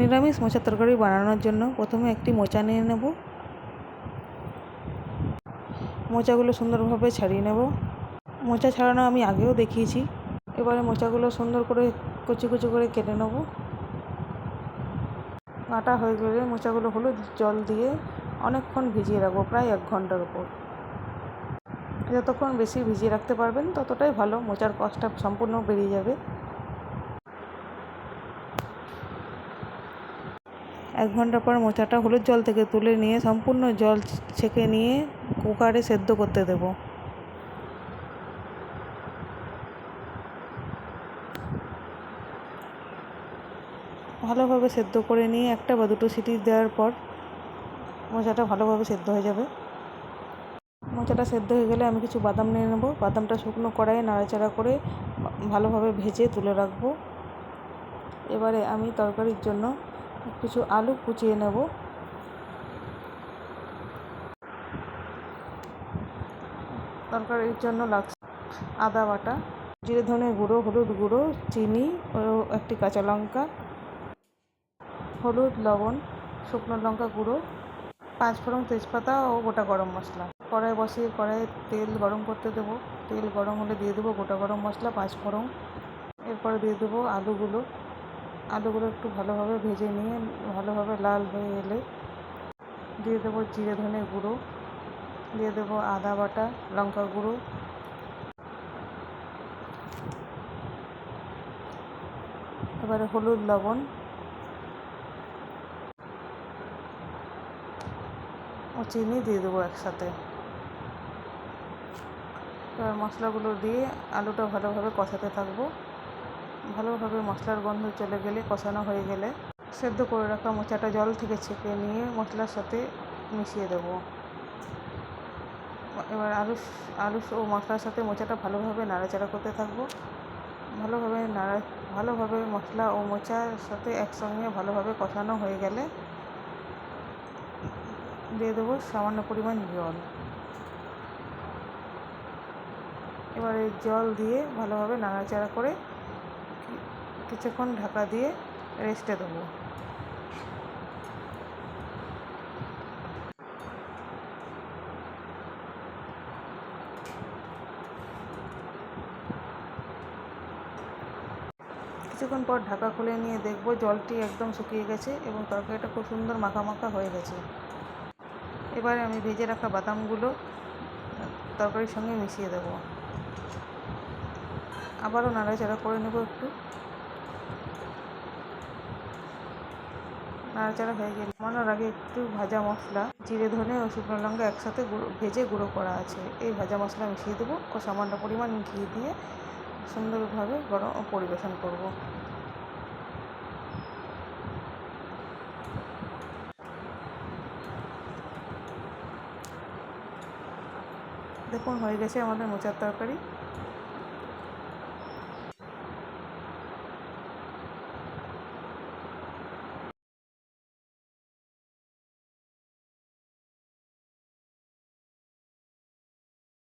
নিরামিষ মোচার তরকারি বানানোর জন্য প্রথমে একটি মোচা নিয়ে নেব। মোচাগুলো সুন্দরভাবে ছাড়িয়ে নেব। মোচা ছাড়ানো আমি আগেও দেখিয়েছি। এবারে মোচাগুলো সুন্দর করে কুচি কুচি করে কেটে নেব। কাটা হয়ে গেলে মোচাগুলো হলুদ জল দিয়ে অনেকক্ষণ ভিজিয়ে রাখব, প্রায় এক ঘণ্টার উপর। যতক্ষণ বেশি ভিজিয়ে রাখতে পারবেন, ততটাই ভালো মোচার কষটা সম্পূর্ণ বেরিয়ে যাবে। এক ঘণ্টা পর মোচাটা হলুদ জল থেকে তুলে নিয়ে সম্পূর্ণ জল ছেঁকে নিয়ে কুকারে সেদ্ধ করতে দেব। ভালোভাবে সেদ্ধ করে নিয়ে একটা বা দুটো সিটি দেওয়ার পর মোচাটা ভালোভাবে সেদ্ধ হয়ে যাবে। মোচাটা সেদ্ধ হয়ে গেলে আমি কিছু বাদাম নিয়ে নেব। বাদামটা শুকনো কড়াইয়ে নাড়াচাড়া করে ভালোভাবে ভেজে তুলে রাখব। এবারে আমি তরকারির জন্য কিছু আলু কুচিয়ে নেব। তরকারির জন্য লাগছে আদা বাটা, জিরে ধনে গুঁড়ো, হলুদ গুঁড়ো, চিনি ও একটি কাঁচা লঙ্কা, হলুদ, লবণ, শুকনো লঙ্কা গুঁড়ো পাঁচ ফোড়ন তেজপাতা ও গোটা গরম মশলা। কড়াই বসিয়ে কড়াইয়ে তেল গরম করতে দেবো। তেল গরম হলে দিয়ে দেবো গোটা গরম মশলা পাঁচ ফোড়ন এরপরে দিয়ে দেবো আলুগুলো। আলুগুলো একটু ভালোভাবে ভেজে নিয়ে ভালোভাবে লাল হয়ে এলে দিয়ে দেবো জিরে ধনে গুঁড়ো, দিয়ে দেবো আদা বাটা, লঙ্কা গুঁড়ো। এবারে হলুদ লবণ। ও চিনি দিয়ে দেবো একসাথে। এবার মশলাগুলো দিয়ে আলুটা ভালোভাবে কষাতে থাকব। ভালোভাবে মশলার গন্ধ চলে গেলে, কষানো হয়ে গেলে সেদ্ধ করে রাখা মোচাটা জল থেকে ছেঁকে নিয়ে মশলার সাথে মিশিয়ে দেব। এবার আলু আলু ও মশলার সাথে মোচাটা ভালোভাবে নাড়াচাড়া করতে থাকব। ভালোভাবে নাড়া, ভালোভাবে মশলা ও মোচার সাথে একসঙ্গে ভালোভাবে কষানো হয়ে গেলে দিয়ে দেবো সামান্য পরিমাণ জল। এবারে জল দিয়ে ভালোভাবে নাড়াচাড়া করে কিছুক্ষণ ঢাকা দিয়ে রেস্টে দেবো। কিছুক্ষণ পর ঢাকা খুলে নিয়ে দেখব জলটি একদম শুকিয়ে গেছে এবং তরকারিটা খুব সুন্দর মাখা মাখা হয়ে গেছে। এবারে আমি ভেজে রাখা বাদামগুলো তরকারির সঙ্গে মিশিয়ে দেব। আবারও নাড়াচাড়া করে নেব একটু। নাড়াচাড়া হয়ে গেলে। নামানোর আগে একটু ভাজা মশলা, জিরে, ধনে ও শুকনো লঙ্কা একসাথে ভেজে গুঁড়ো করা আছে। এই ভাজা মশলা মিশিয়ে দেবো ও সামান্য পরিমাণ ঘি দিয়ে সুন্দরভাবে গরম পরিবেশন করব। দেখুন, হয়ে গেছে আমাদের মোচার তরকারি।